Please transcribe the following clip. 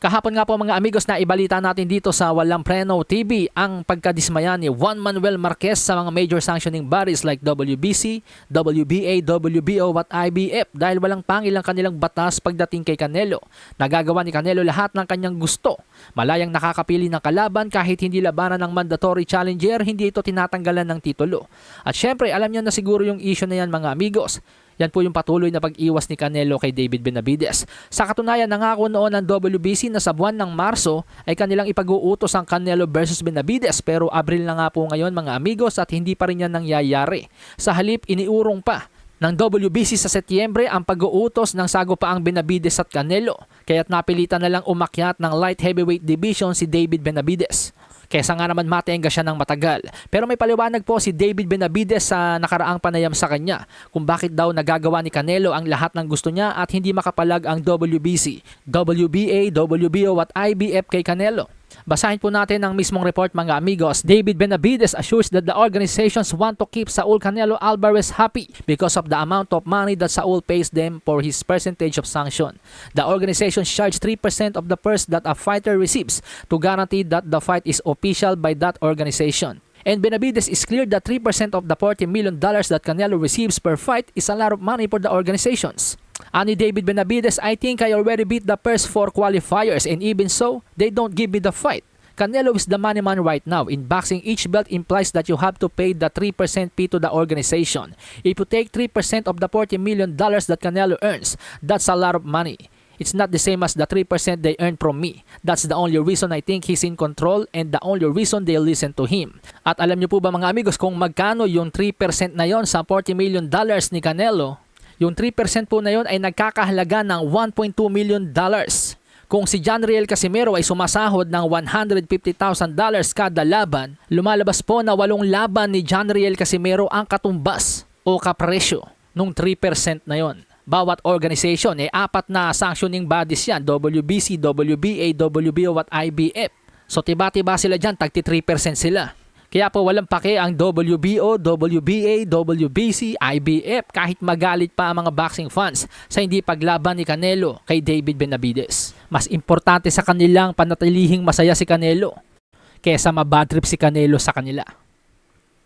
Kahapon nga po mga amigos na ibalita natin dito sa Walang Preno TV ang pagkadismaya ni Juan Manuel Marquez sa mga major sanctioning bodies like WBC, WBA, WBO at IBF dahil walang pangil ang kanilang batas pagdating kay Canelo. Nagagawa ni Canelo lahat ng kanyang gusto. Malayang nakakapili ng kalaban kahit hindi labanan ng mandatory challenger, hindi ito tinatanggalan ng titulo. At syempre alam niyo na siguro yung issue na yan mga amigos. Yan po yung patuloy na pag-iwas ni Canelo kay David Benavides. Sa katunayan, nangako noon ng WBC na sa buwan ng Marso ay kanilang ipag-uutos ang Canelo versus Benavides pero Abril na nga po ngayon mga amigos at hindi pa rin yan nangyayari. Sa halip, iniurong pa ng WBC sa Setyembre ang pag-uutos ng sagopaang Benavides at Canelo kaya't napilitan na lang umakyat ng light heavyweight division si David Benavides. Kesa nga naman matengga siya ng matagal. Pero may paliwanag po si David Benavides sa nakaraang panayam sa kanya kung bakit daw nagagawa ni Canelo ang lahat ng gusto niya at hindi makapalag ang WBC, WBA, WBO at IBF kay Canelo. Basahin po natin ang mismong report mga amigos. David Benavides assures that the organizations want to keep Saul Canelo Alvarez happy because of the amount of money that Saul pays them for his percentage of sanction. The organization charge 3% of the purse that a fighter receives to guarantee that the fight is official by that organization. And Benavides is clear that 3% of the 40 million dollars that Canelo receives per fight is a lot of money for the organizations. Ani David Benavides, I think I already beat the first four qualifiers and even so, they don't give me the fight. Canelo is the money man right now. In boxing, each belt implies that you have to pay the 3% fee to the organization. If you take 3% of the 40 million dollars that Canelo earns, that's a lot of money. It's not the same as the 3% they earn from me. That's the only reason I think he's in control and the only reason they listen to him. At alam niyo po ba mga amigos kung magkano yung 3% na yon sa 40 million dollars ni Canelo? Yung 3% po na yon ay nagkakahalaga ng 1.2 million dollars. Kung si John Riel Casimero ay sumasahod ng $150,000 kada laban, lumalabas po na walong laban ni John Riel Casimero ang katumbas o kapresyo nung 3% na yon. Bawat organization ay apat na sanctioning bodies yan, WBC, WBA, WBO at IBF. So tiba-tiba sila dyan, tagti 3% sila. Kaya po walang pake ang WBO, WBA, WBC, IBF kahit magalit pa ang mga boxing fans sa hindi paglaban ni Canelo kay David Benavides. Mas importante sa kanilang panatilihing masaya si Canelo kesa mabadtrip si Canelo sa kanila.